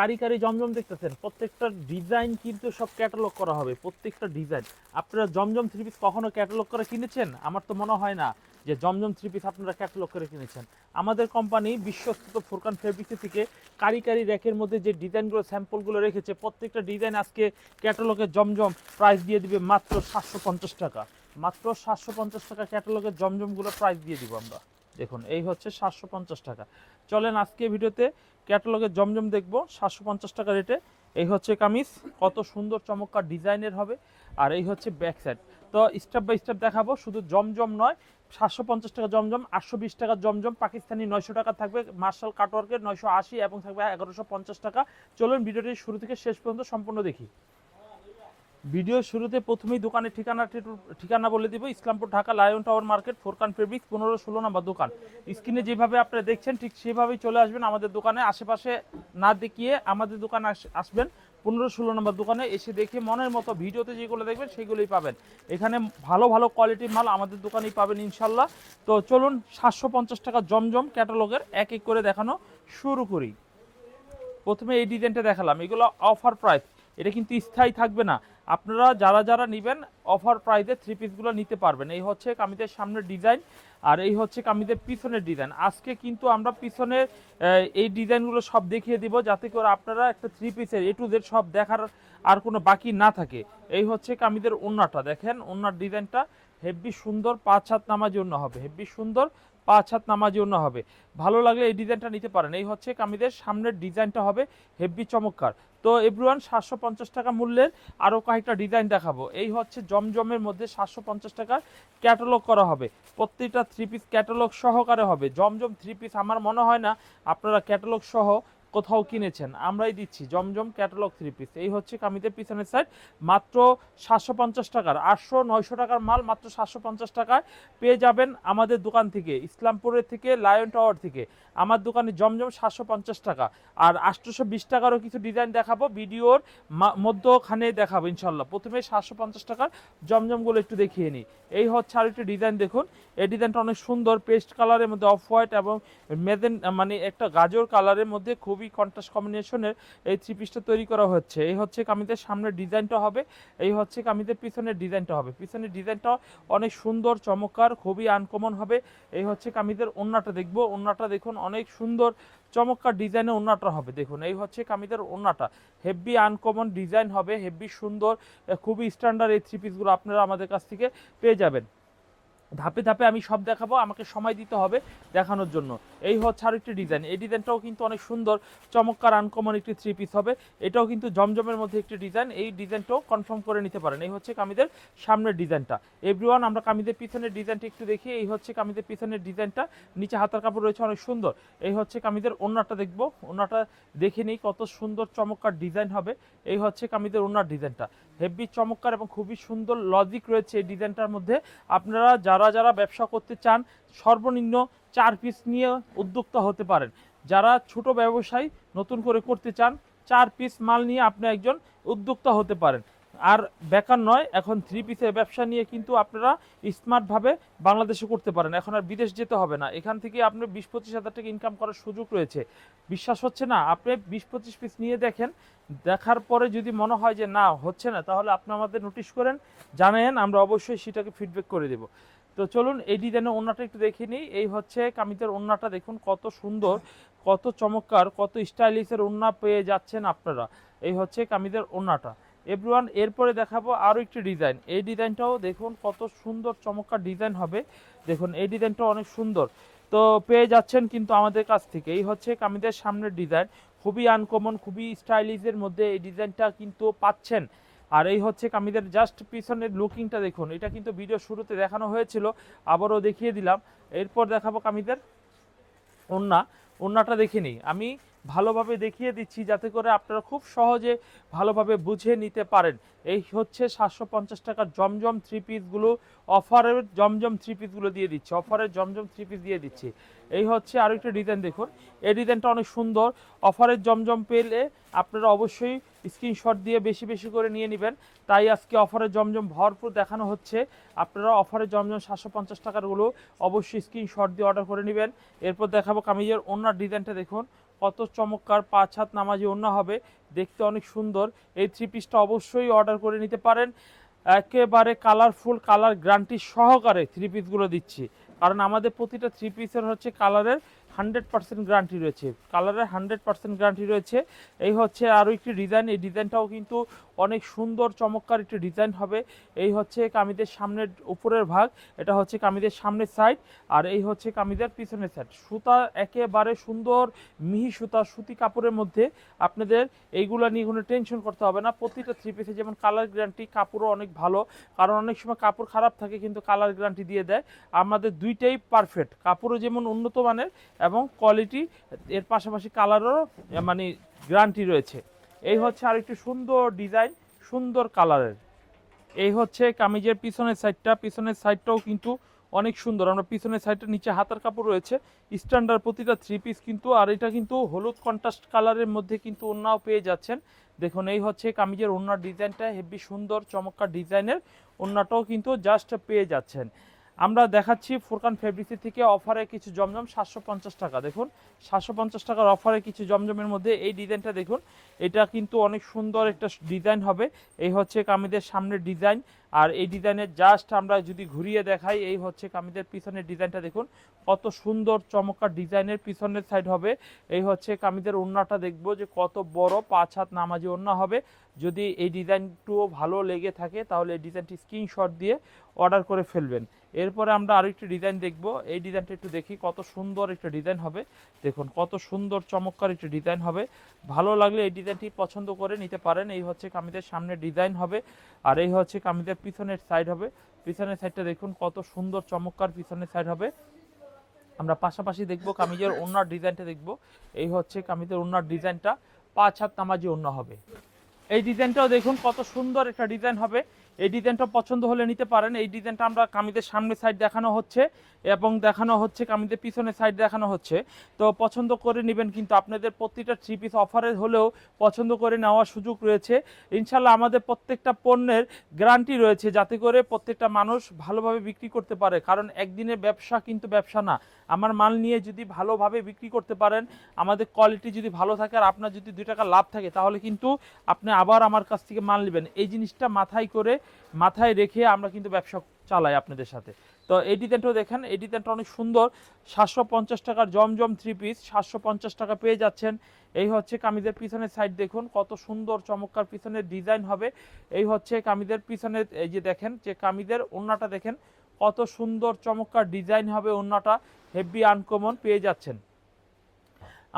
কারি কারি জমজম দেখতেছেন, প্রত্যেকটা ডিজাইন কিন্তু সব ক্যাটালগ করা হবে, প্রত্যেকটা ডিজাইন আপনারা জমজম থ্রি পিস কখনো ক্যাটালগ করে কিনেছেন? আমার তো মনে হয় না যে জমজম থ্রি পিস আপনারা ক্যাটালগ করে কিনেছেন। আমাদের কোম্পানি বিশ্বস্ত ফুরকান ফেব্রিক্স থেকে কারি কারি র্যাকের মধ্যে যে ডিজাইনগুলো স্যাম্পলগুলো রেখেছে, প্রত্যেকটা ডিজাইন আজকে ক্যাটালগের জমজম প্রাইস দিয়ে দিবে মাত্র সাতশো পঞ্চাশ টাকা। মাত্র সাতশো পঞ্চাশ টাকা ক্যাটালগের জমজমগুলো প্রাইস দিয়ে দিব আমরা। দেখুন, এই হচ্ছে সাতশো পঞ্চাশ টাকা। চলেন আজকে ভিডিওতে ক্যাটালগের জমজম দেখব, সাতশো পঞ্চাশ টাকা রেটে। এই হচ্ছে কামিজ, কত সুন্দর চমৎকার ডিজাইনের হবে, আর এই হচ্ছে ব্যাক সাইড তো স্টেপ বাই স্টেপ দেখাবো, শুধু জমজম নয়, সাতশো পঞ্চাশ টাকা জমজম, আটশো বিশ টাকা জমজম, পাকিস্তানি নয়শো টাকা থাকবে মার্শাল কাটওয়ার্কের নয়শো আশি এবং থাকবে এগারোশো পঞ্চাশ টাকা। চলুন ভিডিওটি শুরু থেকে শেষ পর্যন্ত সম্পূর্ণ দেখি। ভিডিও শুরুতে প্রথমেই দোকানের ঠিকানাটি ঠিকানা বলে দিব, Islampur Dhaka lion tower market, Forkan fabrics, পনেরো ষোলো নম্বর দোকান। স্ক্রিনে যেভাবে আপনারা দেখছেন, ঠিক সেভাবেই চলে আসবেন আমাদের দোকানে। আশেপাশে না দেখিয়ে আমাদের দোকানে আস- আসবেন, পনেরো ষোলো নম্বর দোকানে। এসে দেখে মনের মতো ভিডিওতে যেগুলো দেখবেন, সেগুলোই পাবেন। এখানে ভালো ভালো কোয়ালিটির মাল আমাদের দোকানেই পাবেন ইনশাল্লাহ। তো চলুন, সাতশো পঞ্চাশ টাকা জমজম ক্যাটালগের এক এক করে দেখানো শুরু করি। প্রথমে এই ডিজাইনটা দেখালাম, এগুলো অফার প্রাইস এটা কিন্তু স্থায়ী থাকবে না। আপনারা যারা যারা নেবেন অফার প্রাইসে থ্রি পিসগুলো নিতে পারবেন। এই হচ্ছে কামিজের সামনের ডিজাইন আর এই হচ্ছে কামিজের পিছনের ডিজাইন আজকে কিন্তু আমরা পিছনের এই ডিজাইনগুলো সব দেখিয়ে দিব, যাতে করে আপনারা একটা থ্রি পিসের এ টু জেড সব দেখার আর কোনো বাকি না থাকে। এই হচ্ছে কামিজের ওন্নাটা। দেখেন, ওন্নার ডিজাইনটা হেব্বি সুন্দর পাঁচ হাত নামাজি অন্য হবে। হেব্বি সুন্দর পাঁচ হাত নামাজি অন্য হবে। ভালো লাগলে এই ডিজাইনটা নিতে পারেন। এই হচ্ছে কামিদের সামনের ডিজাইনটা হবে হেভি চমৎকার। তো এভরিওয়ান, সাতশো পঞ্চাশ টাকা মূল্যের আরও কয়েকটা ডিজাইন দেখাবো। এই হচ্ছে জমজমের মধ্যে সাতশো পঞ্চাশ টাকার ক্যাটালগ করা হবে। প্রত্যেকটা থ্রি পিস ক্যাটালগ সহকারে হবে। জমজম থ্রি পিস আমার মনে হয় না, আপনারা ক্যাটালগ সহ কোথাও কিনেছেন, আমরাই দিচ্ছি, জমজম ক্যাটালগ থ্রি পিস এই হচ্ছে কামিজের পিছনের সাইড মাত্র সাতশো পঞ্চাশ টাকার, আটশো নয়শো টাকার মাল মাত্র সাতশো পঞ্চাশ টাকায় পেয়ে যাবেন আমাদের দোকান থেকে, ইসলামপুরের থেকে লায়ন টাওয়ার থেকে। আমার দোকানে জমজম সাতশো পঞ্চাশ টাকা, আর আটশোশো বিশ টাকারও কিছু ডিজাইন দেখাবো, ভিডিওর মধ্যখানে দেখাবো ইনশাল্লাহ। প্রথমে সাতশো পঞ্চাশ টাকার জমজমগুলো একটু দেখিয়ে নিই। এই হচ্ছে আর একটু ডিজাইন দেখুন। এই ডিজাইনটা অনেক সুন্দর পেস্ট কালারের মধ্যে অফ হোয়াইট এবং মেদেন মানে একটা গাজর কালারের মধ্যে খুবই কন্ট্রাস্ট কম্বিনেশনের এই থ্রি পিসটা তৈরি করা হচ্ছে। এই হচ্ছে কামিজের সামনের ডিজাইনটা হবে, এই হচ্ছে কামিজের পিছনের ডিজাইনটা হবে। পিছনের ডিজাইনটা অনেক সুন্দর, চমৎকার, খুবই আনকমন হবে। এই হচ্ছে কামিজের ওন্নাটা দেখব। ওন্নাটা দেখুন, অনেক সুন্দর, চমৎকার ডিজাইনের ওন্নাটা হবে। দেখুন, এই হচ্ছে কামিজের ওন্নাটা হেভি আনকমন ডিজাইন হবে হেভি সুন্দর, খুবই স্ট্যান্ডার্ড এই থ্রি পিসগুলো আপনারা আমাদের কাছ থেকে পেয়ে যাবেন। ধাপে ধাপে আমি সব দেখাবো, আমাকে সময় দিতে হবে দেখানোর জন্য। এই হচ্ছে আর একটি ডিজাইন এই ডিজাইনটাও কিন্তু অনেক সুন্দর, চমৎকার আনকমন একটি থ্রি পিস হবে। এটাও কিন্তু জমজমের মধ্যে একটি ডিজাইন এই ডিজাইনটাও কনফার্ম করে নিতে পারেন। এই হচ্ছে কামিদের সামনের ডিজাইনটা এভরিওয়ান আমরা কামিদের পিছনের ডিজাইনটা একটু দেখি। এই হচ্ছে কামিদের পিছনের ডিজাইনটা নিচে হাতার কাপড় রয়েছে, অনেক সুন্দর। এই হচ্ছে কামিদের ওন্নাটা দেখব। ওন্নাটা দেখে নিই, কত সুন্দর, চমৎকার ডিজাইন হবে। এই হচ্ছে কামিদের ওন্নার ডিজাইনটা হেভি চমৎকার এবং খুবই সুন্দর লজিক রয়েছে এই ডিজাইনটার মধ্যে। আপনারা যারা যারা ব্যবসা করতে চান, সর্বনিম্ন চার পিস নিয়ে উদ্যোক্তা হতে পারেন। যারা ছোট ব্যবসায়ী, নতুন করে করতে চান, চার পিস মাল নিয়ে আপনি একজন উদ্যোক্তা হতে পারেন। আর বেকার নয়, এখন থ্রি পিসের ব্যবসা নিয়ে কিন্তু আপনারা স্মার্টভাবে বাংলাদেশে করতে পারেন। এখন আর বিদেশ যেতে হবে না। এখান থেকে আপনি বিশ পঁচিশ হাজার টাকা ইনকাম করার সুযোগ রয়েছে। বিশ্বাস হচ্ছে না? আপনি বিশ পঁচিশ পিস নিয়ে দেখেন, দেখার পরে যদি মনে হয় যে না, হচ্ছে না, তাহলে আপনি আমাদের নোটিশ করেন জানেন আমরা অবশ্যই সেটাকে ফিডব্যাক করে দেব। তো চলুন এই ডিজাইনের ওন্নাটা একটু দেখে নিই। এই হচ্ছে কামিজের ওন্নাটা দেখুন কত সুন্দর, কত চমৎকার, কত স্টাইলিশের ওন্না পেয়ে যাচ্ছেন আপনারা। এই হচ্ছে কামিজের ওন্নাটা এভরিওয়ান, এরপরে দেখাবো আরও একটি ডিজাইন। এই ডিজাইনটাও দেখুন কত সুন্দর, চমৎকার ডিজাইন হবে। দেখুন, এই ডিজাইনটাও অনেক সুন্দর। তো পেয়ে যাচ্ছেন কিন্তু আমাদের কাছ থেকে। এই হচ্ছে কামিজের সামনের ডিজাইন। খুবই আনকমন খুবই স্টাইলিশের মধ্যে এই ডিজাইনটা কিন্তু পাচ্ছেন। আর এই হচ্ছে কামিদের জাস্ট পিছনের লুকিংটা দেখুন। এটা কিন্তু ভিডিও শুরুতে দেখানো হয়েছিল, আবারও দেখিয়ে দিলাম। এরপর দেখাবো কামিদের ওন্না ওন্নাটা দেখে নিই। আমি ভালোভাবে দেখিয়ে দিচ্ছি যাতে করে আপনারা খুব সহজে ভালোভাবে বুঝে নিতে পারেন। এই হচ্ছে সাতশো পঞ্চাশ টাকার জমজম থ্রি পিসগুলো অফারের জমজম থ্রি পিসগুলো দিয়ে দিচ্ছি। অফারের জমজম থ্রি পিস দিয়ে দিচ্ছি। এই হচ্ছে আরও একটা ডিজাইন দেখুন। এই ডিজাইনটা অনেক সুন্দর। অফারের জমজম পেলে আপনারা অবশ্যই স্ক্রিনশট দিয়ে বেশি বেশি করে নিয়ে নেবেন। তাই আজকে অফারে জমজম ভরপুর দেখানো হচ্ছে। আপনারা অফারে জমজম সাতশো পঞ্চাশ টাকারগুলো অবশ্যই স্ক্রিনশট দিয়ে অর্ডার করে নেবেন। এরপর দেখাবো কামিজের অন্য ডিজাইনটা দেখুন। কত চমৎকার পাঁচ হাত নামাজি অন্য হবে। দেখতে অনেক সুন্দর। এই থ্রি পিসটা অবশ্যই অর্ডার করে নিতে পারেন। একেবারে কালারফুল কালার গ্যারান্টি সহকারে থ্রি পিসগুলো দিচ্ছি। কারণ আমাদের প্রতিটা থ্রি পিসের হচ্ছে কালারের হান্ড্রেড পার্সেন্ট গ্যারান্টি রয়েছে। কালারের হান্ড্রেড পার্সেন্ট গ্যারান্টি রয়েছে। এই হচ্ছে আরও একটি ডিজাইন এই ডিজাইনটাও কিন্তু অনেক সুন্দর, চমৎকার একটি ডিজাইন হবে। এই হচ্ছে কামিদের সামনের উপরের ভাগ, এটা হচ্ছে কামিদের সামনের সাইড আর এই হচ্ছে কামিদের পিছনের সাইড সুতা একেবারে সুন্দর, মিহি সুতা, সুতি কাপড়ের মধ্যে আপনাদের এইগুলো নিয়ে কোনো টেনশন করতে হবে না। প্রতিটা থ্রি পিসে যেমন কালার গ্যারান্টি কাপড়ও অনেক ভালো, কারণ অনেক সময় কাপড় খারাপ থাকে কিন্তু কালার গ্যারান্টি দিয়ে দেয়। আমাদের দুইটাই পারফেক্ট কাপড়ও যেমন উন্নত মানের এবং কোয়ালিটি এর পাশাপাশি কালারও মানে গ্যারান্টি রয়েছে। এই হচ্ছে আরেকটি সুন্দর ডিজাইন, সুন্দর কালারের। এই হচ্ছে কামিজের পিছনের সাইডটা, পিছনের সাইডটাও কিন্তু অনেক সুন্দর। আমরা পিছনের সাইডটা, নিচে হাতার কাপড় রয়েছে স্ট্যান্ডার্ড প্রতিটা থ্রি পিস কিন্তু, আর এটা কিন্তু হলুদ কন্ট্রাস্ট কালারের মধ্যে কিন্তু ওন্নাও পেয়ে যাচ্ছেন। দেখুন, এই হচ্ছে কামিজের ওন্নার ডিজাইনটা, হেভি সুন্দর, চমৎকার ডিজাইনের ওন্নাটাও কিন্তু জাস্ট পেয়ে যাচ্ছেন। আমরা দেখাচ্ছি ফুরকান ফেব্রিক্সি থেকে অফারে কিছু জমজম সাতশো পঞ্চাশ টাকা। দেখুন, সাতশো পঞ্চাশ টাকার অফারে কিছু জমজমের মধ্যে এই ডিজাইনটা দেখুন। এটা কিন্তু অনেক সুন্দর একটা ডিজাইন হবে। এই হচ্ছে কামিদের সামনের ডিজাইন। আর এই ডিজাইনের জাস্ট আমরা যদি ঘুরিয়ে দেখাই, এই হচ্ছে কামিদের পিছনের ডিজাইনটা দেখুন। কত সুন্দর, চমৎকার ডিজাইনের পিছনের সাইড হবে। এই হচ্ছে কামিদের ওড়নাটা দেখব যে কত বড়, পাঁচ হাত নামাজি ওড়না হবে। যদি এই ডিজাইনটুও ভালো লেগে থাকে, তাহলে এই ডিজাইনটি স্ক্রিনশট দিয়ে অর্ডার করে ফেলবেন। এরপরে আমরা আরেকটি ডিজাইন দেখব। এই ডিজাইনটা একটু দেখি, কত সুন্দর একটা ডিজাইন হবে। দেখুন, কত সুন্দর, চমৎকার একটি ডিজাইন হবে। ভালো লাগলে এই ডিজাইনটি পছন্দ করে নিতে পারেন। এই হচ্ছে কামিদের সামনে ডিজাইন হবে। আর এই হচ্ছে কামিদের পিছনের সাইড হবে। পিছনের সাইডটা দেখুন কত সুন্দর, চমৎকার পিছনের সাইড হবে। আমরা পাশাপাশি দেখব কামিজের ওনার ডিজাইনটা দেখব। এই হচ্ছে কামিজের ওনার ডিজাইনটা। পাঁচ হাত নামাজি অন্য হবে। এই ডিজাইনটাও দেখুন কত সুন্দর একটা ডিজাইন হবে। এই ডিজাইনটা পছন্দ হলে নিতে পারেন। এই ডিজাইনটা আমরা কামিদের সামনের সাইড দেখানো হচ্ছে এবং দেখানো হচ্ছে কামিদের পিছনের সাইড দেখানো হচ্ছে। তো পছন্দ করে নেবেন কিন্তু আপনাদের প্রতিটা থ্রি পিস অফারে হলেও পছন্দ করে নেওয়ার সুযোগ রয়েছে। ইনশাল্লাহ আমাদের প্রত্যেকটা পণ্যের গ্যারান্টি রয়েছে যাতে করে প্রত্যেকটা মানুষ ভালোভাবে বিক্রি করতে পারে। কারণ একদিনের ব্যবসা কিন্তু ব্যবসা না। আমার মাল নিয়ে যদি ভালোভাবে বিক্রি করতে পারেন, আমাদের কোয়ালিটি যদি ভালো থাকে আর আপনার যদি দুই টাকা লাভ থাকে, তাহলে কিন্তু আপনি আবার আমার কাছ থেকে মাল নেবেন। এই জিনিসটা মাথায় করে মাথায় রেখে আমরা কিন্তু ব্যবসা চালাই আপনাদের সাথে। তো এই ডিজাইনটাও দেখেন, এই ডিজাইনটা অনেক সুন্দর। সাতশো পঞ্চাশ টাকার জমজম থ্রি পিস সাতশো পঞ্চাশ টাকা পেয়ে যাচ্ছেন। এই হচ্ছে কামিজের পিছনের সাইড দেখুন, কত সুন্দর, চমৎকার পিছনের ডিজাইন হবে। এই হচ্ছে কামিজের পিছনের, এই যে দেখেন, যে কামিজের ওন্নাটা দেখেন, কত সুন্দর, চমৎকার ডিজাইন হবে ওন্নাটা হেভি আনকমন পেয়ে যাচ্ছেন।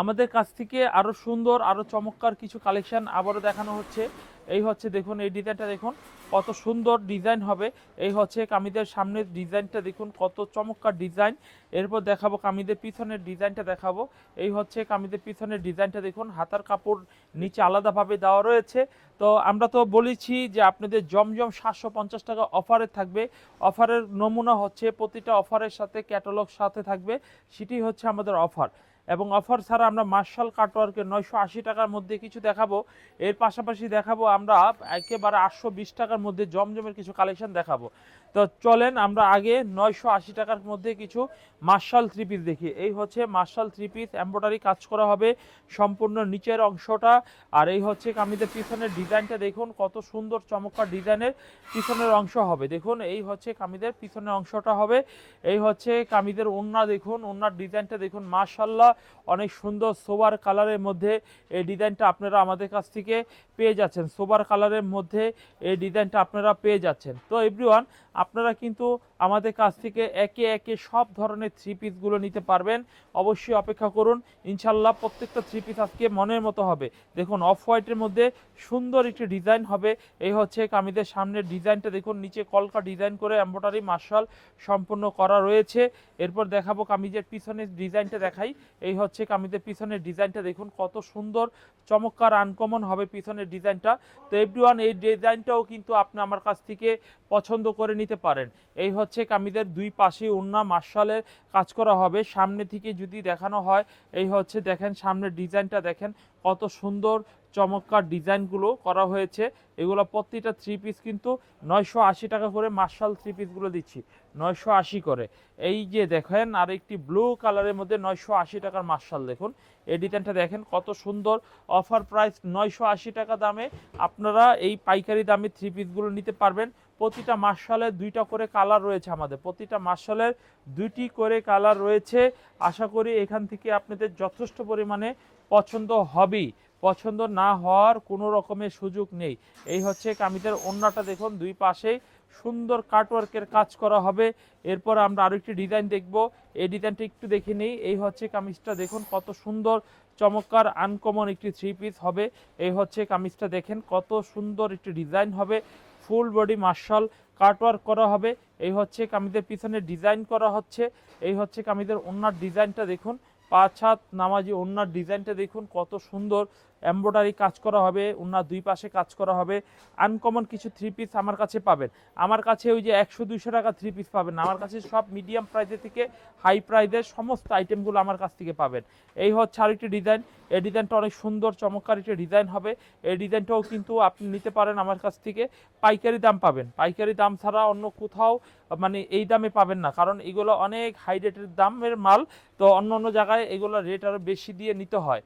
আমাদের কাছ থেকে আরও সুন্দর আরও চমৎকার কিছু কালেকশন আবারও দেখানো হচ্ছে। এই হচ্ছে দেখুন, এই ডিজাইনটা দেখুন, কত সুন্দর ডিজাইন হবে। এই হচ্ছে কামিদের সামনের ডিজাইনটা দেখুন, কত চমৎকার ডিজাইন। এরপর দেখাবো কামিদের পিছনের ডিজাইনটা দেখাবো। এই হচ্ছে কামিদের পিছনের ডিজাইনটা দেখুন, হাতার কাপড় নিচে আলাদাভাবে দেওয়া রয়েছে। তো আমরা তো বলেছি যে আপনাদের জমজম সাতশো পঞ্চাশ টাকা অফারে থাকবে। অফারের নমুনা হচ্ছে প্রতিটা অফারের সাথে, ক্যাটালগ সাথে থাকবে। সেটি হচ্ছে আমাদের অফার। এবং অফার ছাড়া আমরা মার্শাল কাটওয়ার্কের নয়শো আশি টাকার মধ্যে কিছু দেখাবো। এর পাশাপাশি দেখাবো আমরা একেবারে আটশো বিশ টাকার মধ্যে জমজমের কিছু কালেকশন দেখাবো। তো চলেন আমরা আগে নয়শো আশি টাকার মধ্যে কিছু মার্শাল থ্রি পিস দেখি। এই হচ্ছে মার্শাল থ্রি পিস এম্ব্রয়ডারি কাজ করা হবে সম্পূর্ণ নিচের অংশটা। আর এই হচ্ছে কামিদের পিছনের ডিজাইনটা দেখুন, কত সুন্দর চমৎকার ডিজাইনের পিছনের অংশ হবে। দেখুন, এই হচ্ছে কামিদের পিছনের অংশটা হবে। এই হচ্ছে কামিদের ওন্না দেখুন ওন্নার ডিজাইনটা দেখুন মার্শাল্লাহ অনেক সুন্দর সোবার কালারের মধ্যে এই ডিজাইনটা আপনারা আমাদের কাছ থেকে পেয়ে যাচ্ছেন। সোবার কালারের মধ্যে এই ডিজাইনটা আপনারা পেয়ে যাচ্ছেন। তো এভরিওয়ান আপনারা কিন্তু আমাদের কাছ থেকে একে একে সব ধরনের থ্রি পিসগুলো নিতে পারবেন। অবশ্যই অপেক্ষা করুন। ইনশাল্লাহ প্রত্যেকটা থ্রি পিস আজকে মনের মতো হবে। দেখুন অফ হোয়াইটের মধ্যে সুন্দর একটি ডিজাইন হবে। এই হচ্ছে কামিদের সামনের ডিজাইনটা দেখুন, নিচে কলকা ডিজাইন করে এম্ব্রয়ডারি মার্শাল সম্পূর্ণ করা রয়েছে। এরপর দেখাবো কামিজের পিছনের ডিজাইনটা দেখাই। এই হচ্ছে কামিজের পিছনের ডিজাইনটা দেখুন, কত সুন্দর, চমৎকার আনকমন হবে পিছনের ডিজাইনটা তো এভরিওয়ান এই ডিজাইনটাও কিন্তু আপনি আমার কাছ থেকে পছন্দ করে নিতে পারেন। এই হচ্ছে কামিদের দুই পাশে উন্না মার্শালের কাজ করা হবে। সামনে থেকে যদি দেখানো হয়, এই হচ্ছে দেখেন সামনের ডিজাইনটা দেখেন কত সুন্দর চমৎকার ডিজাইনগুলো করা হয়েছে। এগুলো প্রতিটা থ্রি পিস কিন্তু নয়শো আশি টাকা করে মার্শাল থ্রি পিসগুলো দিচ্ছি, নয়শো আশি করে। এই যে দেখেন আর একটি ব্লু কালারের মধ্যে নয়শো আশি টাকার মার্শাল দেখুন। এই ডিজাইনটা দেখেন, কত সুন্দর। অফার প্রাইস নয়শো আশি টাকা দামে। আপনারা এই পাইকারি দামে থ্রি পিসগুলো নিতে পারবেন। প্রতিটা মার্শালের দুইটা করে কালার রয়েছে আমাদের। প্রতিটা মার্শালের দুইটি করে কালার রয়েছে। আশা করি এখান থেকে আপনাদের যথেষ্ট পরিমাণে পছন্দ হবেই। পছন্দ না হওয়ার কোনো রকমের সুযোগ নেই। এই হচ্ছে কামিজের অন্যটা দেখুন, দুই পাশেই সুন্দর কাটওয়ার্কের কাজ করা হবে। এরপর আমরা আরও একটি ডিজাইন দেখব। এই ডিজাইনটা একটু দেখে নিই। এই হচ্ছে কামিজটা, দেখুন, কত সুন্দর, চমৎকার আনকমন একটি থ্রি পিস হবে। এই হচ্ছে কামিজটা, দেখেন, কত সুন্দর একটি ডিজাইন হবে। ফুল বডি মার্শাল কাটওয়ার্ক করা হবে। এই হচ্ছে কামিজের পিছনে ডিজাইন করা হচ্ছে। এই হচ্ছে কামিজের ওনার ডিজাইনটা দেখুন পাঁচ হাত নামাজি ওনার ডিজাইনটা দেখুন, কত সুন্দর এমব্রয়ডারি কাজ করা হবে ওনার দুই পাশে কাজ করা হবে। আনকমন কিছু থ্রি পিস আমার কাছে পাবেন। আমার কাছে ওই যে একশো দুইশো টাকা থ্রি পিস পাবেন। আমার কাছে সব মিডিয়াম প্রাইসের থেকে হাই প্রাইসের সমস্ত আইটেমগুলো আমার কাছ থেকে পাবেন। এই হচ্ছে আরেকটি ডিজাইন এই ডিজাইনটা অনেক সুন্দর, চমৎকার একটি ডিজাইন হবে। এই ডিজাইনটাও কিন্তু আপনি নিতে পারেন আমার কাছ থেকে। পাইকারি দাম পাবেন। পাইকারি দাম ছাড়া অন্য কোথাও মানে এই দামে পাবেন না। কারণ এগুলো অনেক হাই রেটের দামের মাল। তো অন্য অন্য জায়গায় এগুলো রেট আরও বেশি দিয়ে নিতে হয়।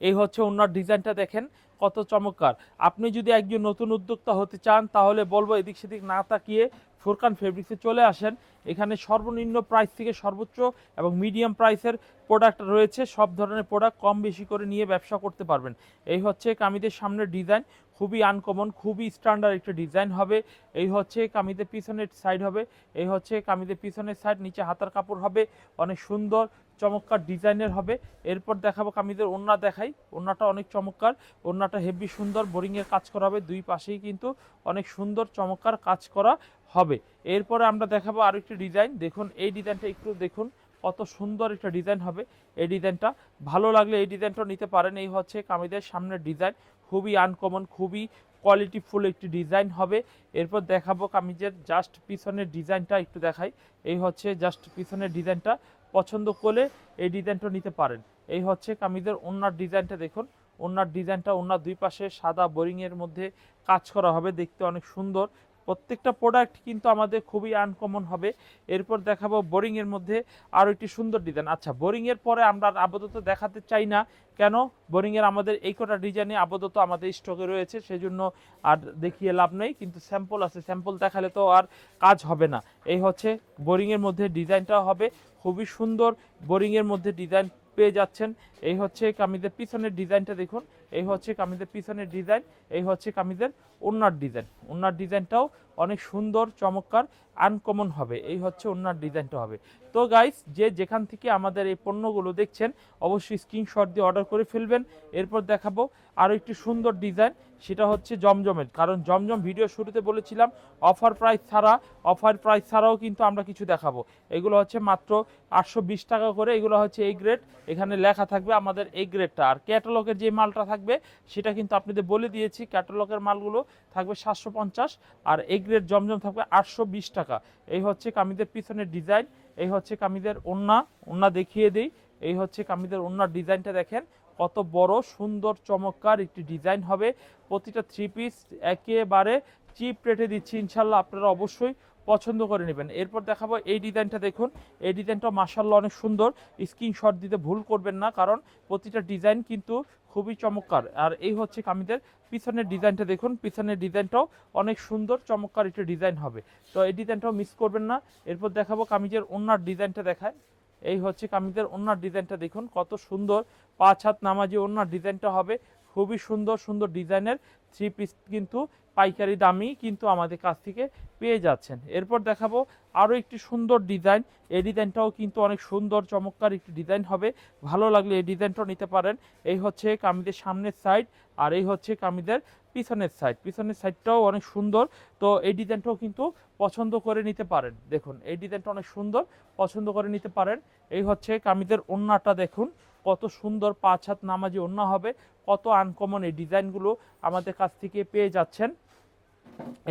এই হচ্ছে ওনার ডিজাইনটা দেখেন, কত চমৎকার। আপনি যদি একজন নতুন উদ্যোক্তা হতে চান, তাহলে বলব এদিক সেদিক না তাকিয়ে ফুরকান ফেব্রিক্সে চলে আসেন। এখানে সর্বনিম্ন প্রাইস থেকে সর্বোচ্চ এবং মিডিয়াম প্রাইসের প্রোডাক্ট রয়েছে। সব ধরনের প্রোডাক্ট কম বেশি করে নিয়ে ব্যবসা করতে পারবেন। এই হচ্ছে কামিদের সামনের ডিজাইন খুবই আনকমন খুবই স্ট্যান্ডার্ড একটা ডিজাইন হবে। এই হচ্ছে কামিদের পিছনের সাইড হবে। এই হচ্ছে কামিদের পিছনের সাইড নিচে হাতার কাপড় হবে। অনেক সুন্দর চমৎকার ডিজাইনের হবে। এরপর দেখাবো কামিদের ওন্না দেখাই। ওন্নাটা অনেক চমৎকার। ওন্নাটা হেভি সুন্দর বোরিংয়ের কাজ করা হবে। দুই পাশেই কিন্তু অনেক সুন্দর চমৎকার কাজ করা হবে। এরপরে আমরা দেখাবো আরও একটি ডিজাইন। দেখুন, এই ডিজাইনটা একটু দেখুন, কত সুন্দর একটা ডিজাইন হবে এই ডিজাইনটা। ভালো লাগলে এই ডিজাইনটা নিতে পারেন। এই হচ্ছে কামিদের সামনের ডিজাইন। খুবই আনকমন, খুবই কোয়ালিটিফুল একটি ডিজাইন হবে। এরপর দেখাবো কামিজের জাস্ট পিছনের ডিজাইনটা একটু দেখাই। এই হচ্ছে জাস্ট পিছনের ডিজাইনটা। পছন্দ করলে এই ডিজাইনটা নিতে পারেন। এই হচ্ছে কামিজের ওনার ডিজাইনটা দেখুন। ওনার ডিজাইনটা ওনার দুই পাশে সাদা বোরিংয়ের মধ্যে কাজ করা হবে, দেখতে অনেক সুন্দর। প্রত্যেকটা প্রোডাক্ট কিন্তু আমাদের খুবই আনকমন হবে। এরপর দেখাবো বোরিংয়ের মধ্যে আরও একটি সুন্দর ডিজাইন আচ্ছা বোরিংয়ের পরে আমরা আপাতত দেখাতে চাই না। কেন? বোরিংয়ের আমাদের এই কটা ডিজাইনে আপাতত আমাদের স্টকে রয়েছে, সেজন্য আর দেখিয়ে লাভ নেই। কিন্তু স্যাম্পল আছে স্যাম্পল দেখালে তো আর কাজ হবে না। এই হচ্ছে বোরিংয়ের মধ্যে ডিজাইনটাও হবে। খুবই সুন্দর বোরিংয়ের মধ্যে ডিজাইন পেয়ে যাচ্ছেন। এই হচ্ছে কামিজের পিছনের ডিজাইনটা দেখুন। এই হচ্ছে কামিজের পিছনের ডিজাইন। এই হচ্ছে কামিজের ওনার ডিজাইন। ওনার ডিজাইনটাও অনেক সুন্দর, চমৎকার আনকমন হবে। এই হচ্ছে ওনার ডিজাইনটা হবে। তো গাইস যে যেখান থেকে আমাদের এই পণ্যগুলো দেখছেন, অবশ্যই স্ক্রিনশট দিয়ে অর্ডার করে ফেলবেন। এরপর দেখাবো আরও একটি সুন্দর ডিজাইন। সেটা হচ্ছে জমজমের। কারণ জমজম ভিডিও শুরুতে বলেছিলাম অফার প্রাইস ছাড়া অফার প্রাইস ছাড়াও কিন্তু আমরা কিছু দেখাবো। এগুলো হচ্ছে মাত্র আটশো বিশ টাকা করে, এগুলো হচ্ছে এই গ্রেড এখানে লেখা থাকবে আমাদের এই গ্রেডটা আর ক্যাটালগের যে মালটা থাকবে, সেটা কিন্তু আপনাদের বলে দিয়েছি ক্যাটালগের মালগুলো থাকবে সাতশো পঞ্চাশ, আর এই গ্রেড জমজম থাকবে আটশো বিশ টাকা। এই হচ্ছে কামিদের পিছনের ডিজাইন এই হচ্ছে কামিদের ওন্না ওন্না দেখিয়ে দিই। এই হচ্ছে কামিদের ওন্নার ডিজাইনটা দেখেন। কত বড় সুন্দর চমৎকার একটি ডিজাইন হবে। প্রতিটা থ্রি পিস একেবারে চিপ রেটে দিচ্ছি। ইনশাল্লাহ আপনারা অবশ্যই পছন্দ করে নেবেন। এরপর দেখাবো এই ডিজাইনটা দেখুন। এই ডিজাইনটা মাসাল্লাহ অনেক সুন্দর। স্ক্রিনশট দিতে ভুল করবেন না, কারণ প্রতিটা ডিজাইন কিন্তু খুবই চমৎকার। আর এই হচ্ছে কামিদের পিছনের ডিজাইনটা দেখুন। পিছনের ডিজাইনটাও অনেক সুন্দর, চমৎকার একটা ডিজাইন হবে। তো এই ডিজাইনটাও মিস করবেন না। এরপর দেখাবো কামিজের ওনার ডিজাইনটা দেখায়। এই হচ্ছে কামিজের ওনার ডিজাইনটা দেখুন, কত সুন্দর পাঁচ হাত নামাজি ওনার ডিজাইনটা হবে। খুবই সুন্দর সুন্দর ডিজাইনের থ্রি পিস কিন্তু পাইকারি দামেই কিন্তু আমাদের কাছ থেকে পেয়ে যাচ্ছেন। এরপর দেখাবো আরও একটি সুন্দর ডিজাইন। এই ডিজাইনটাও কিন্তু অনেক সুন্দর, চমৎকার একটি ডিজাইন হবে। ভালো লাগলে এই ডিজাইনটাও নিতে পারেন। এই হচ্ছে কামিদের সামনের সাইড আর এই হচ্ছে কামিদের পিছনের সাইড পিছনের সাইডটাও অনেক সুন্দর। তো এই ডিজাইনটাও কিন্তু পছন্দ করে নিতে পারেন। দেখুন, এই ডিজাইনটা অনেক সুন্দর, পছন্দ করে নিতে পারেন। এই হচ্ছে কামিদের ওন্নাটা, দেখুন, কত সুন্দর পাঁচ হাত নামাজি ওন্না হবে। কত আনকমন এই ডিজাইনগুলো আমাদের কাছ থেকে পেয়ে যাচ্ছেন।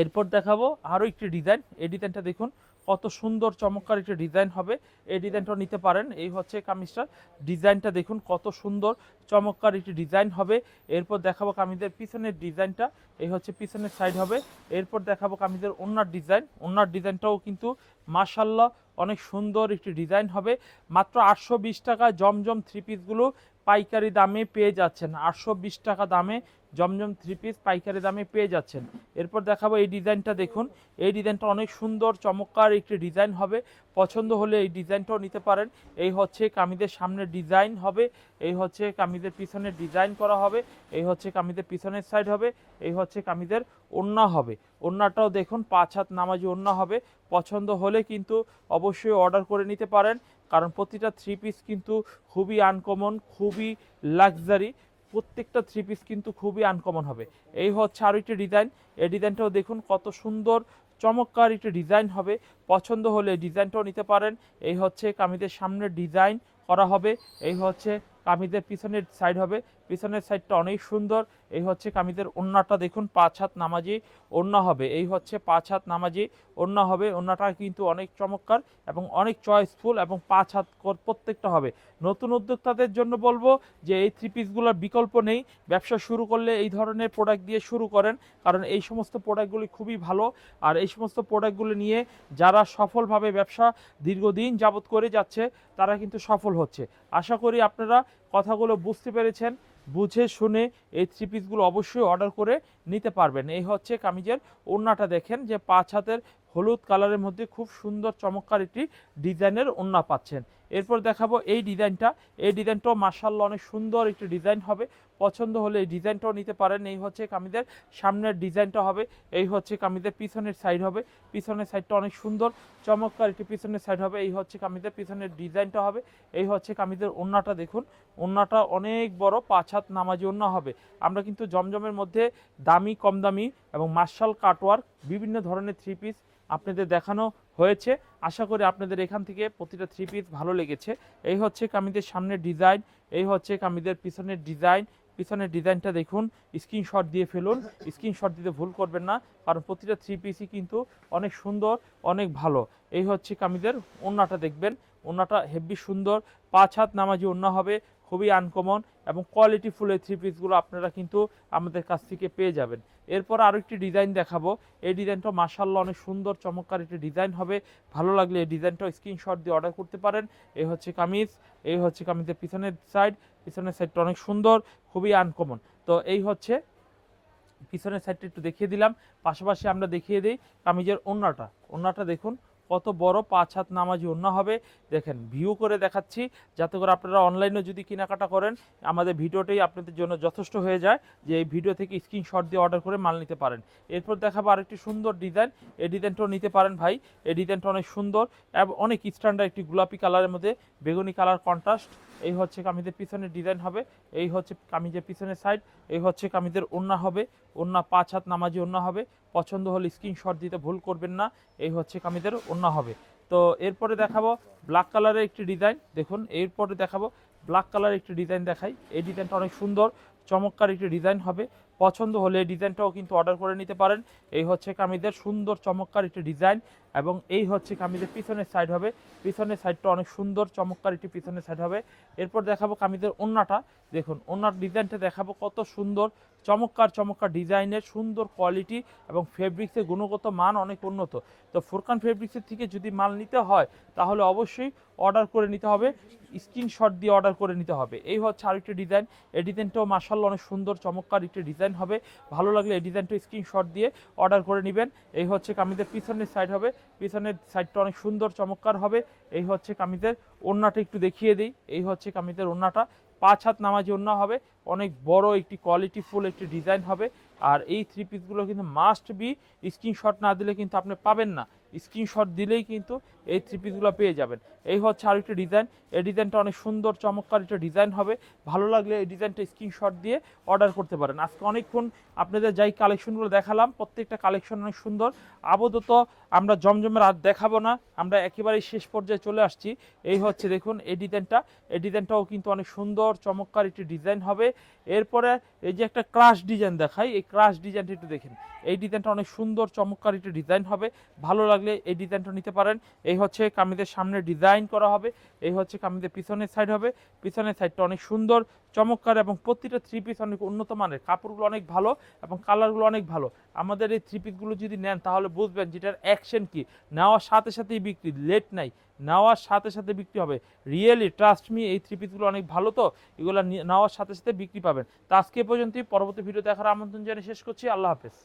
এরপর দেখাবো আরও একটি ডিজাইন। এই ডিজাইনটা দেখুন কত সুন্দর, চমৎকার একটি ডিজাইন হবে। এই ডিজাইনটাও নিতে পারেন। এই হচ্ছে কামিজটা ডিজাইনটা দেখুন, কত সুন্দর, চমৎকার একটি ডিজাইন হবে। এরপর দেখাবো কামিজের পিছনের ডিজাইনটা এই হচ্ছে পিছনের সাইড হবে। এরপর দেখাবো কামিজের ওনার ডিজাইন ওনার ডিজাইনটাও কিন্তু মাশাল্লাহ অনেক সুন্দর একটি ডিজাইন হবে। মাত্র আটশো বিশ টাকা জমজম থ্রি পিসগুলো পাইকারি দামে পেয়ে যাচ্ছেন। আটশো বিশ টাকা দামে জমজম থ্রি পিস পাইকারি দামে পেয়ে যাচ্ছেন। এরপর দেখাবো এই ডিজাইনটা দেখুন। এই ডিজাইনটা অনেক সুন্দর, চমৎকার একটি ডিজাইন হবে। পছন্দ হলে এই ডিজাইনটাও নিতে পারেন। এই হচ্ছে কামিজের সামনে ডিজাইন হবে। এই হচ্ছে কামিজের পিছনে ডিজাইন করা হবে। এই হচ্ছে কামিজের পিছনের সাইড হবে। এই হচ্ছে কামিজের ওড়না হবে। ওড়নাটাও দেখুন, পাঁচ হাত নামাজি ওড়না হবে। পছন্দ হলে কিন্তু অবশ্যই অর্ডার করে নিতে পারেন। কারণ প্রতিটা থ্রি পিস কিন্তু খুবই আনকমন খুবই লাক্সারি প্রত্যেকটা থ্রি পিস কিন্তু খুবই আনকমন হবে। এই হচ্ছে আরও একটি ডিজাইন এই ডিজাইনটাও দেখুন কত সুন্দর, চমৎকার একটি ডিজাইন হবে। পছন্দ হলে ডিজাইনটাও নিতে পারেন। এই হচ্ছে কামিজের সামনে ডিজাইন করা হবে। এই হচ্ছে কামিজের পিছনের সাইড হবে। পিছনের সাইডটা অনেক সুন্দর। এই হচ্ছে কামিজের ওড়নাটা দেখুন, পাঁচ হাত নামাজি ওড়না হবে। এই হচ্ছে পাঁচ হাত নামাজি ওড়না হবে। ওড়নাটা কিন্তু অনেক চমৎকার এবং অনেক চয়েসফুল এবং পাঁচ হাত প্রত্যেকটা হবে। নতুন উদ্যোক্তাদের জন্য বলব যে এই থ্রি পিসগুলোর বিকল্প নেই। ব্যবসা শুরু করলে এই ধরনের প্রোডাক্ট দিয়ে শুরু করেন কারণ এই সমস্ত প্রোডাক্টগুলি খুবই ভালো। আর এই সমস্ত প্রোডাক্টগুলো নিয়ে যারা সফলভাবে ব্যবসা দীর্ঘদিন যাবত করে যাচ্ছে, তারা কিন্তু সফল হচ্ছে। আশা করি আপনারা কথাগুলো বুঝতে পেরেছেন, বুঝে শুনে এই থ্রি পিসগুলো অবশ্যই অর্ডার করে নিতে পারবেন। এই হচ্ছে কামিজের ওড়নাটা দেখেন যে পাঁচ হাতের হলুদ কালারের মধ্যে খুব সুন্দর চমৎকার একটি ডিজাইনের ওড়না পাচ্ছেন। এরপর দেখাবো এই ডিজাইনটা। এই ডিজাইনটাও মার্শাল্লাহ অনেক সুন্দর একটি ডিজাইন হবে। পছন্দ হলে এই ডিজাইনটাও নিতে পারেন। এই হচ্ছে কামিজের সামনের ডিজাইনটা হবে। এই হচ্ছে কামিজের পিছনের সাইড হবে। পিছনের সাইডটা অনেক সুন্দর, চমৎকার একটি পিছনের সাইড হবে। এই হচ্ছে কামিজের পিছনের ডিজাইনটা হবে। এই হচ্ছে কামিজের ওড়নাটা দেখুন। ওড়নাটা অনেক বড়, পাঁচ হাত নামাজি ওড়না হবে। আমরা কিন্তু জমজমের মধ্যে দামি কম দামি এবং মার্শাল কাটওয়ার্ক, বিভিন্ন ধরনের থ্রি পিস আপনাদের দেখানো হয়েছে। আশা করি আপনাদের এখান থেকে প্রতিটা থ্রি পিস ভালো লেগেছে। এই হচ্ছে কামিদের সামনের ডিজাইন এই হচ্ছে কামিদের পিছনের ডিজাইন পিছনের ডিজাইনটা দেখুন স্ক্রিনশট দিয়ে ফেলুন। স্ক্রিনশট দিতে ভুল করবেন না, কারণ প্রতিটা থ্রি পিসই কিন্তু অনেক সুন্দর, অনেক ভালো। এই হচ্ছে কামিজের ওড়নাটা দেখবেন ওড়নাটা হেভি সুন্দর। পাঁচ হাত নামাজি ওড়না হবে খুবই আনকমন এবং কোয়ালিটি ফুলের থ্রি পিসগুলো আপনারা কিন্তু আমাদের কাছ থেকে পেয়ে যাবেন। এরপর আরও একটি ডিজাইন দেখাবো। এই ডিজাইনটা মাসাল্লাহ অনেক সুন্দর, চমৎকার একটি ডিজাইন হবে। ভালো লাগলে এই ডিজাইনটা স্ক্রিনশট দিয়ে অর্ডার করতে পারেন। এই হচ্ছে কামিজ, এই হচ্ছে কামিজের পিছনের সাইড পিছনের সাইডটা অনেক সুন্দর, খুবই আনকমন তো এই হচ্ছে, পিছনের সাইডটা একটু দেখিয়ে দিলাম। পাশাপাশি আমরা দেখিয়ে দিই কামিজের ওড়নাটা ওড়নাটা দেখুন কত বড় পাঁচ হাত নামাজি ওড়না হবে। দেখেন ভিউ করে দেখাচ্ছি, যাতে করে আপনারা অনলাইনে যদি কেনাকাটা করেন, আমাদের ভিডিওটাই আপনাদের জন্য যথেষ্ট হয়ে যায় যে এই ভিডিও থেকে স্ক্রিনশট দিয়ে অর্ডার করে মাল নিতে পারেন। এরপর দেখাবো আরেকটি সুন্দর ডিজাইন এই ডিজাইনটাও নিতে পারেন ভাই। এই ডিজাইনটা অনেক সুন্দর এবং অনেক স্ট্যান্ডার্ড একটি গোলাপি কালারের মধ্যে বেগুনি কালার কন্ট্রাস্ট এই হচ্ছে কামিজের পিছনের ডিজাইন হবে। এই হচ্ছে কামিজের পিছনের সাইড এই হচ্ছে কামিদের ওড়না হবে ওড়না পাঁচ হাত নামাজি ওড়না হবে, পছন্দ হলে স্ক্রিনশট দিতে ভুল করবেন না, এই হচ্ছে কামিদের ওড়না হবে। তো এরপরে দেখাবো ব্ল্যাক কালারের একটি ডিজাইন দেখুন, এরপরে দেখাবো ব্ল্যাক কালারের একটি ডিজাইন দেখাই। এই ডিজাইনটা অনেক সুন্দর, চমৎকার একটি ডিজাইন হবে। পছন্দ হলে এই ডিজাইনটাও কিন্তু অর্ডার করে নিতে পারেন। এই হচ্ছে কামিজের সুন্দর, চমৎকার একটি ডিজাইন এবং এই হচ্ছে কামিজের পিছনের সাইড হবে। পিছনের সাইডটা অনেক সুন্দর, চমৎকার একটি পিছনের সাইড হবে। এরপর দেখাবো কামিজের ওন্নাটা। দেখুন, ওন্নার ডিজাইনটা দেখাবো কত সুন্দর চমৎকার চমৎকার ডিজাইনের, সুন্দর কোয়ালিটি এবং ফেব্রিক্সের গুণগত মান অনেক উন্নত। তো ফোরকান ফেব্রিক্সের থেকে যদি মাল নিতে হয়, তাহলে অবশ্যই অর্ডার করে নিতে হবে। স্ক্রিনশট দিয়ে অর্ডার করে নিতে হবে। এই হচ্ছে আরেকটি ডিজাইন এই ডিজাইনটাও মাসাল্লাহ অনেক সুন্দর, চমৎকার একটি ডিজাইন হবে। ভালো লাগলে এই ডিজাইনটা স্ক্রিনশট দিয়ে অর্ডার করে নেবেন। এই হচ্ছে কামিজের পিছনের সাইড হবে। পিছনের সাইডটা অনেক সুন্দর, চমৎকার হবে। এই হচ্ছে কামিজের ওড়নাটা একটু দেখিয়ে দিই। এই হচ্ছে কামিজের ওড়নাটা। পাঁচ হাত নামাজি ওড়না হবে, অনেক বড় একটি কোয়ালিটি ফুল একটি ডিজাইন হবে। আর এই থ্রি পিসগুলো কিন্তু মাস্ট বি স্ক্রিনশট না দিলে কিন্তু আপনি পাবেন না। স্ক্রিনশট দিলেই কিন্তু এই থ্রি পিসগুলো পেয়ে যাবেন। এই হচ্ছে আরেকটি ডিজাইন এই ডিজাইনটা অনেক সুন্দর, চমৎকার একটা ডিজাইন হবে। ভালো লাগলে এই ডিজাইনটা স্ক্রিনশট দিয়ে অর্ডার করতে পারেন। আজকে অনেকক্ষণ আপনাদের যাই কালেকশনগুলো দেখালাম, প্রত্যেকটা কালেকশন অনেক সুন্দর। আপাতত আমরা জমজমের আর দেখাবো না, আমরা একেবারেই শেষ পর্যায়ে চলে আসছি। এই হচ্ছে দেখুন এই ডিজাইনটা এই ডিজাইনটাও কিন্তু অনেক সুন্দর, চমৎকার একটি ডিজাইন হবে। এরপরে এই যে একটা ক্রাশ ডিজাইন দেখাই, এই ক্রাশ ডিজাইনটা একটু দেখেন। এই ডিজাইনটা অনেক সুন্দর, চমৎকার একটি ডিজাইন হবে। ভালো লাগলে এই ডিজাইনটা নিতে পারেন। এই হচ্ছে কামিজের সামনে ডিজাইন করা হবে। এই হচ্ছে কামিজের পিছনের সাইড হবে। পিছনের সাইডটা অনেক সুন্দর, চমৎকার এবং প্রতিটা থ্রি পিস অনেক উন্নত মানের। কাপড়গুলো অনেক ভালো এবং কালারগুলো অনেক ভালো। আমাদের এই থ্রি পিসগুলো যদি নেন তাহলে বুঝবেন যেটার অ্যাকশন কি। নেওয়ার সাথে সাথেই বিক্রি লেট নাই। নেওয়ার সাথে সাথে বিক্রি হবে। রিয়েলি ট্রাস্ট মি এই থ্রি পিসগুলো অনেক ভালো তো। এগুলো নেওয়ার সাথে সাথে বিক্রি পাবেন। তো আজকে পর্যন্তই। পরবর্তী ভিডিও দেখার আমন্ত্রণ জানিয়ে শেষ করছি। আল্লাহ হাফেজ।